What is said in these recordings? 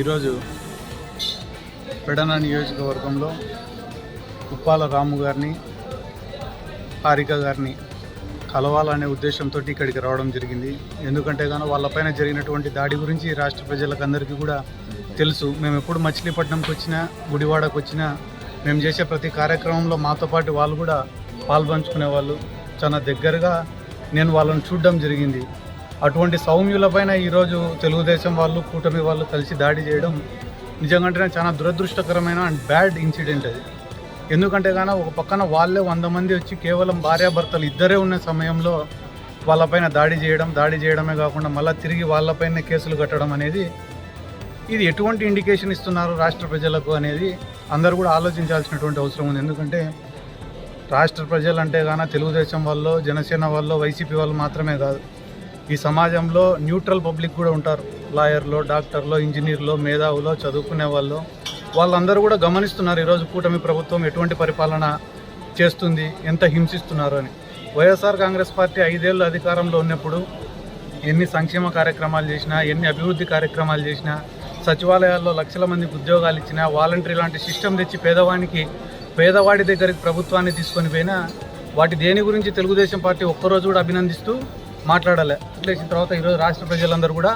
ఈరోజు పెడన నియోజకవర్గంలో ఉప్పాల రాము గారిని హారిక గారిని కలవాలనే ఉద్దేశంతో ఇక్కడికి రావడం జరిగింది. ఎందుకంటే గాను వాళ్ళపైన జరిగినటువంటి దాడి గురించి రాష్ట్ర ప్రజలకు అందరికీ కూడా తెలుసు. మేము ఎప్పుడు మచిలీపట్నంకి వచ్చినా గుడివాడకు వచ్చినా మేము చేసే ప్రతి కార్యక్రమంలో మాతో పాటు వాళ్ళు కూడా పాల్పంచుకునే వాళ్ళు చాలా దగ్గరగా నేను వాళ్ళని చూడడం జరిగింది. అటువంటి సౌమ్యులపైన ఈరోజు తెలుగుదేశం వాళ్ళు కూటమి వాళ్ళు కలిసి దాడి చేయడం నిజంగా చాలా దురదృష్టకరమైన అండ్ బ్యాడ్ ఇన్సిడెంట్ అది. ఎందుకంటే కానీ ఒక పక్కన వాళ్ళే వంద మంది వచ్చి కేవలం భార్యాభర్తలు ఇద్దరే ఉన్న సమయంలో వాళ్ళపైన దాడి చేయడం దాడి చేయడమే కాకుండా మళ్ళీ తిరిగి వాళ్ళపైన కేసులు కట్టడం అనేది ఇది ఎటువంటి ఇండికేషన్ ఇస్తున్నారు రాష్ట్ర ప్రజలకు అనేది అందరూ కూడా ఆలోచించాల్సినటువంటి అవసరం ఉంది. ఎందుకంటే రాష్ట్ర ప్రజలంటే కానీ తెలుగుదేశం వాళ్ళు జనసేన వాళ్ళు వైసీపీ వాళ్ళు మాత్రమే కాదు. ఈ సమాజంలో న్యూట్రల్ పబ్లిక్ కూడా ఉంటారు. లాయర్లు డాక్టర్లు ఇంజనీర్లు మేధావులు చదువుకునే వాళ్ళు. వాళ్ళందరూ కూడా గమనిస్తున్నారు ఈరోజు కూటమి ప్రభుత్వం ఎటువంటి పరిపాలన చేస్తుంది ఎంత హింసిస్తున్నారు అని. వైఎస్ఆర్ కాంగ్రెస్ పార్టీ ఐదేళ్ళు అధికారంలో ఉన్నప్పుడు ఎన్ని సంక్షేమ కార్యక్రమాలు చేసినా ఎన్ని అభివృద్ధి కార్యక్రమాలు చేసినా సచివాలయాల్లో లక్షల మందికి ఉద్యోగాలు ఇచ్చినా వాలంటరీ లాంటి సిస్టమ్ తెచ్చి పేదవానికి పేదవాడి దగ్గరికి ప్రభుత్వాన్ని తీసుకొని పోయినా వాటి దేని గురించి తెలుగుదేశం పార్టీ ఒక్కరోజు కూడా అభినందిస్తూ మాట్లాడాలి. అట్లేసిన తర్వాత ఈరోజు రాష్ట్ర ప్రజలందరూ కూడా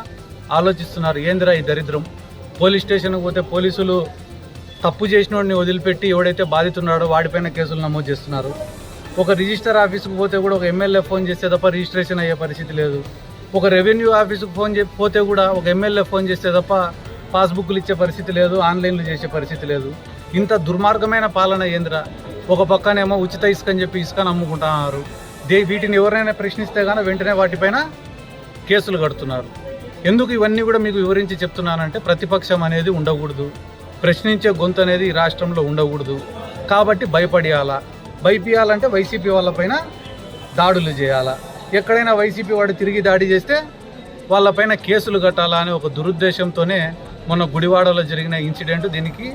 ఆలోచిస్తున్నారు ఏందిరా ఈ దరిద్రం? పోలీస్ స్టేషన్కి పోతే పోలీసులు తప్పు చేసినోడిని వదిలిపెట్టి ఎవడైతే బాధితున్నాడో వాడిపైన కేసులు నమోదు చేస్తున్నారు. ఒక రిజిస్టర్ ఆఫీస్కి పోతే కూడా ఒక ఎమ్మెల్యే ఫోన్ చేస్తే తప్ప రిజిస్ట్రేషన్ అయ్యే పరిస్థితి లేదు. ఒక రెవెన్యూ ఆఫీస్కి ఫోన్ చే పోతే కూడా ఒక ఎమ్మెల్యే ఫోన్ చేస్తే తప్ప పాస్బుక్లు ఇచ్చే పరిస్థితి లేదు ఆన్లైన్లు చేసే పరిస్థితి లేదు. ఇంత దుర్మార్గమైన పాలన ఏందిరా? ఒక పక్కనేమో ఉచిత ఇసుక అని చెప్పి ఇసుకని అమ్ముకుంటున్నారు. దే వీటిని ఎవరైనా ప్రశ్నిస్తే కానీ వెంటనే వాటిపైన కేసులు కడుతున్నారు. ఎందుకు ఇవన్నీ కూడా మీకు వివరించి చెప్తున్నానంటే ప్రతిపక్షం అనేది ఉండకూడదు. ప్రశ్నించే గొంతు అనేది ఈ రాష్ట్రంలో ఉండకూడదు. కాబట్టి భయపడియాలా. భయపియాలంటే వైసీపీ వాళ్ళపైన దాడులు చేయాలా. ఎక్కడైనా వైసీపీ వాడు తిరిగి దాడి చేస్తే వాళ్ళపైన కేసులు కట్టాలా అనే ఒక దురుద్దేశంతోనే మొన్న గుడివాడలో జరిగిన ఇన్సిడెంట్ దీనికి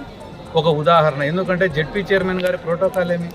ఒక ఉదాహరణ. ఎందుకంటే జెడ్పీ చైర్మన్ గారి ప్రోటోకాల్ ఏమి?